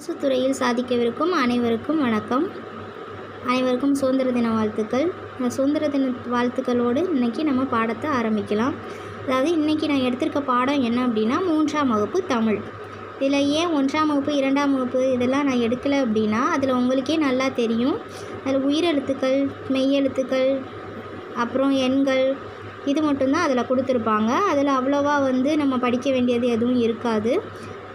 அரசு துறையில் சாதிக்கவிருக்கும் அனைவருக்கும் வணக்கம். அனைவருக்கும் சுதந்திர தின வாழ்த்துக்கள். இந்த சுதந்திர தின வாழ்த்துக்களோடு இன்றைக்கி நம்ம பாடத்தை ஆரம்பிக்கலாம். அதாவது இன்றைக்கி நான் எடுத்திருக்க பாடம் என்ன அப்படின்னா மூன்றாம் வகுப்பு தமிழ். இதில் ஏன் ஒன்றாம் வகுப்பு இரண்டாம் வகுப்பு இதெல்லாம் நான் எடுக்கலை அப்படின்னா அதில் உங்களுக்கே நல்லா தெரியும். அதில் உயிரெழுத்துக்கள் மெய்யெழுத்துக்கள் அப்புறம் எண்கள் இது மட்டும்தான் அதில் கொடுத்துருப்பாங்க. அதில் அவ்வளோவா வந்து நம்ம படிக்க வேண்டியது எதுவும் இருக்காது.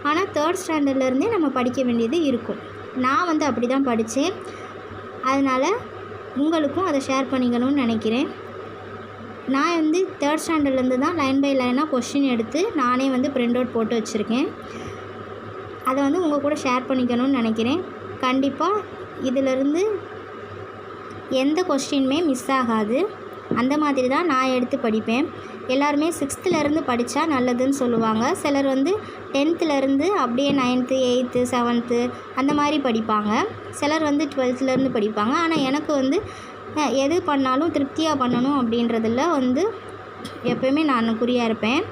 ஆனால் தேர்ட் ஸ்டாண்டர்ட்லேருந்தே நம்ம படிக்க வேண்டியது இருக்கும். நான் வந்து அப்படி தான் படித்தேன். அதனால் உங்களுக்கும் அதை ஷேர் பண்ணிக்கணும்னு நினைக்கிறேன். நான் வந்து தேர்ட் ஸ்டாண்டர்ட்லேருந்து தான் லைன் பை லைனாக கொஷின் எடுத்து நானே வந்து பிரிண்ட் அவுட் போட்டு வச்சுருக்கேன். அதை வந்து உங்கள் கூட ஷேர் பண்ணிக்கணும்னு நினைக்கிறேன். கண்டிப்பாக இதிலிருந்து எந்த கொஸ்டினுமே மிஸ் ஆகாது. அந்த மாதிரி தான் நான் எடுத்து படிப்பேன். எல்லாருமே சிக்ஸ்த்துலேருந்து படித்தா நல்லதுன்னு சொல்லுவாங்க. சிலர் வந்து டென்த்துலேருந்து அப்படியே நைன்த்து எயித்து செவன்த்து அந்த மாதிரி படிப்பாங்க. சிலர் வந்து டுவெல்த்துலேருந்து படிப்பாங்க. ஆனால் எனக்கு வந்து எது பண்ணாலும் திருப்தியாக பண்ணணும் அப்படின்றதுல வந்து எப்போயுமே நான் குறியாக இருப்பேன்.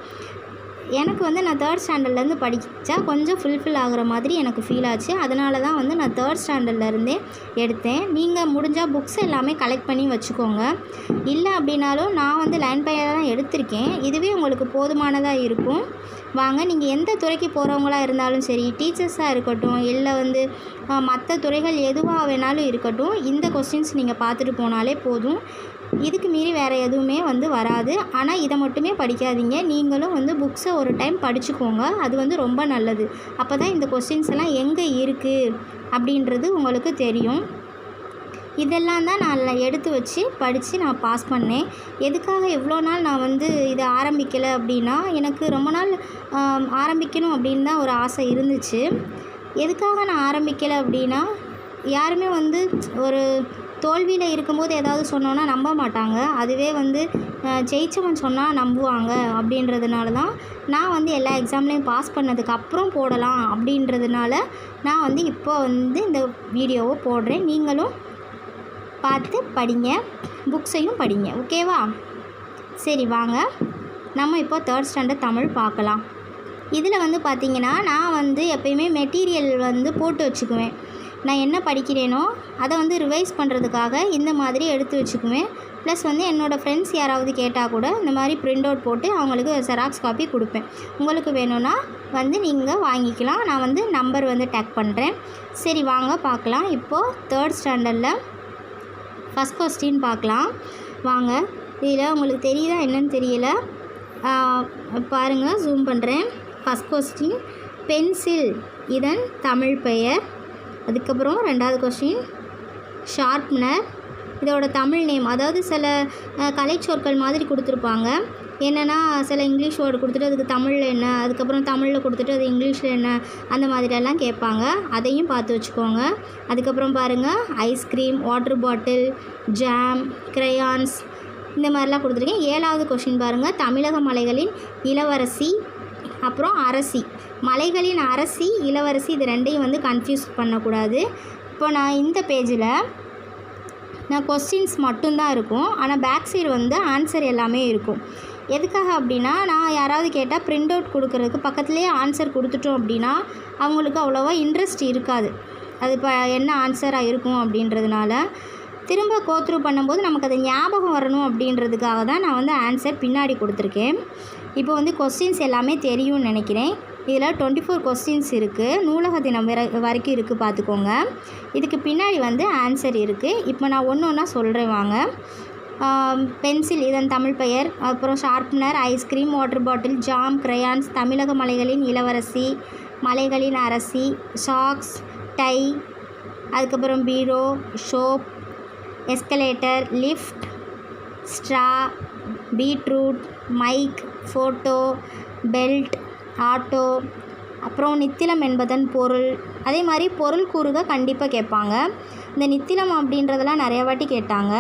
எனக்கு வந்து நான் தேர்ட் ஸ்டாண்டர்ட்லேருந்து படித்தா கொஞ்சம் ஃபுல்ஃபில் ஆகிற மாதிரி எனக்கு ஃபீல் ஆச்சு. அதனால தான் வந்து நான் தேர்ட் ஸ்டாண்டர்ட்லேருந்தே எடுத்தேன். நீங்கள் முடிஞ்சால் புக்ஸ் எல்லாமே கலெக்ட் பண்ணி வச்சுக்கோங்க. இல்லை அப்படின்னாலும் நான் வந்து லைன் பையாக தான் எடுத்திருக்கேன். இதுவே உங்களுக்கு போதுமானதாக இருக்கும். வாங்க நீங்கள் எந்த துறைக்கு போகிறவங்களா இருந்தாலும் சரி டீச்சர்ஸாக இருக்கட்டும் இல்லை வந்து மற்ற துறைகள் எதுவாக வேணாலும் இருக்கட்டும். இந்த கொஸ்டின்ஸ் நீங்கள் பார்த்துட்டு போனாலே போதும். இதுக்கு மீறி வேறு எதுவுமே வந்து வராது. ஆனால் இதை மட்டுமே படிக்காதீங்க. நீங்களும் வந்து புக்ஸை ஒரு டைம் படிச்சுக்கோங்க. அது வந்து ரொம்ப நல்லது. அப்போ தான் இந்த கொஸ்டின்ஸ் எல்லாம் எங்கே இருக்குது அப்படின்றது உங்களுக்கு தெரியும். இதெல்லாம் தான் நான் எடுத்து வச்சு படித்து நான் பாஸ் பண்ணேன். எதுக்காக எவ்வளோ நாள் நான் வந்து இதை ஆரம்பிக்கலை அப்படின்னா எனக்கு ரொம்ப நாள் ஆரம்பிக்கணும் அப்படின்னு தான் ஒரு ஆசை இருந்துச்சு. எதுக்காக நான் ஆரம்பிக்கலை அப்படின்னா யாருமே வந்து ஒரு தோல்வியில் இருக்கும்போது ஏதாவது சொன்னோன்னா நம்ப மாட்டாங்க. அதுவே வந்து ஜெயிச்சவன் சொன்னால் நம்புவாங்க அப்படின்றதுனால தான் நான் வந்து எல்லா எக்ஸாம்லேயும் பாஸ் பண்ணதுக்கு அப்புறம் போடலாம் அப்படின்றதுனால நான் வந்து இப்போ வந்து இந்த வீடியோவை போடுறேன். நீங்களும் பார்த்து படிங்க. புக்ஸையும் படிங்க. ஓகேவா? சரி வாங்க. நம்ம இப்போ தேர்ட் ஸ்டாண்டர்ட் தமிழ் பார்க்கலாம். இதில் வந்து பார்த்திங்கன்னா நான் வந்து எப்பயுமே மெட்டீரியல் வந்து போட்டு வச்சுக்குவேன். நான் என்ன படிக்கிறேனோ அதை வந்து ரிவைஸ் பண்ணுறதுக்காக இந்த மாதிரி எடுத்து வச்சுக்குவேன். ப்ளஸ் வந்து என்னோடய ஃப்ரெண்ட்ஸ் யாராவது கேட்டால் கூட இந்த மாதிரி ப்ரிண்ட் அவுட் போட்டு அவங்களுக்கு ஜெராக்ஸ் காப்பி கொடுப்பேன். உங்களுக்கு வேணும்னா வந்து நீங்கள் வாங்கிக்கலாம். நான் வந்து நம்பர் வந்து டேக் பண்ணுறேன் சரி வாங்க பார்க்கலாம். இப்போது தேர்ட் ஸ்டாண்டர்டில் ஃபஸ்ட் கொஸ்டின் பார்க்கலாம். வாங்க. இதில் உங்களுக்கு தெரியுதா என்னன்னு தெரியல. பாருங்கள் ஜூம் பண்ணுறேன் ஃபஸ்ட் கொஸ்டின் பென்சில் இதன் தமிழ் பெயர். அதுக்கப்புறம் ரெண்டாவது கொஸ்டின் ஷார்ப்னர் இதோட தமிழ் நேம் அதாவது சில கலைச்சொற்கள் மாதிரி கொடுத்துருப்பாங்க. என்னென்னா சில இங்கிலீஷ் வேர்டு கொடுத்துட்டு அதுக்கு தமிழில் என்ன அதுக்கப்புறம் தமிழில் கொடுத்துட்டு அது இங்கிலீஷில் என்ன அந்த மாதிரியெல்லாம் கேட்பாங்க. அதையும் பார்த்து வச்சுக்கோங்க. அதுக்கப்புறம் பாருங்கள் ice cream water bottle jam crayons இந்த மாதிரிலாம் கொடுத்துருக்கேன். ஏழாவது கொஷின் பாருங்கள் தமிழக மலைகளின் இளவரசி அப்புறம் அரசி. மலைகளின் அரசி இளவரசி இது ரெண்டையும் வந்து கன்ஃபியூஸ் பண்ணக்கூடாது. இப்போ நான் இந்த பேஜில் நான் கொஸ்டின்ஸ் மட்டும்தான் இருக்கும். ஆனால் பேக் சைடு வந்து ஆன்சர் எல்லாமே இருக்கும். எதுக்காக அப்படின்னா நான் யாராவது கேட்டால் ப்ரிண்ட் அவுட் கொடுக்குறதுக்கு பக்கத்துலேயே ஆன்சர் கொடுத்துட்டோம் அப்படின்னா அவங்களுக்கு அவ்வளோவா இன்ட்ரெஸ்ட் இருக்காது. அது இப்போ என்ன ஆன்சராக இருக்கும் அப்படின்றதுனால. திரும்ப கோத்ரூ பண்ணும்போது நமக்கு அது ஞாபகம் வரணும் அப்படின்றதுக்காக தான் நான் வந்து ஆன்சர் பின்னாடி கொடுத்துருக்கேன். இப்போ வந்து கொஸ்டின்ஸ் எல்லாமே தெரியும்னு நினைக்கிறேன். இதில் டுவெண்ட்டி ஃபோர் கொஸ்டின்ஸ் இருக்குது நூலக தினம் வரை வரைக்கும் இருக்குது பார்த்துக்கோங்க. இதுக்கு பின்னாடி வந்து ஆன்சர் இருக்குது இப்போ நான் ஒன்று ஒன்றா சொல்கிறேன் வாங்க. பென்சில் இதன் தமிழ் பெயர். அப்புறம் sharpener ice cream water bottle jam crayons தமிழக மலைகளின் இளவரசி மலைகளின் அரசி சாக்ஸ் டை அதுக்கப்புறம் bureau soap escalator lift straw beetroot mike photo belt auto அப்புறம் நித்திலம் என்பதன் பொருள். அதே மாதிரி பொருள் கூறுக கண்டிப்பாக கேட்பாங்க. இந்த நித்திலம் அப்படின்றதெல்லாம் நிறைய வாட்டி கேட்டாங்க.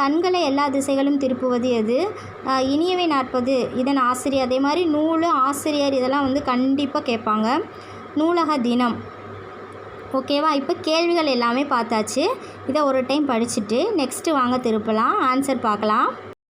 கண்களை எல்லா திசைகளும் திருப்புவது எது? இனியவை நாற்பது இதன் ஆசிரியர். அதே மாதிரி நூல் ஆசிரியர் இதெல்லாம் வந்து கண்டிப்பாக கேட்பாங்க. நூலக தினம். ஓகேவா? இப்போ கேள்விகள் எல்லாமே பார்த்தாச்சு. இதை ஒரு டைம் படிச்சுட்டு நெக்ஸ்ட்டு வாங்க திருப்பலாம். ஆன்சர் பார்க்கலாம்.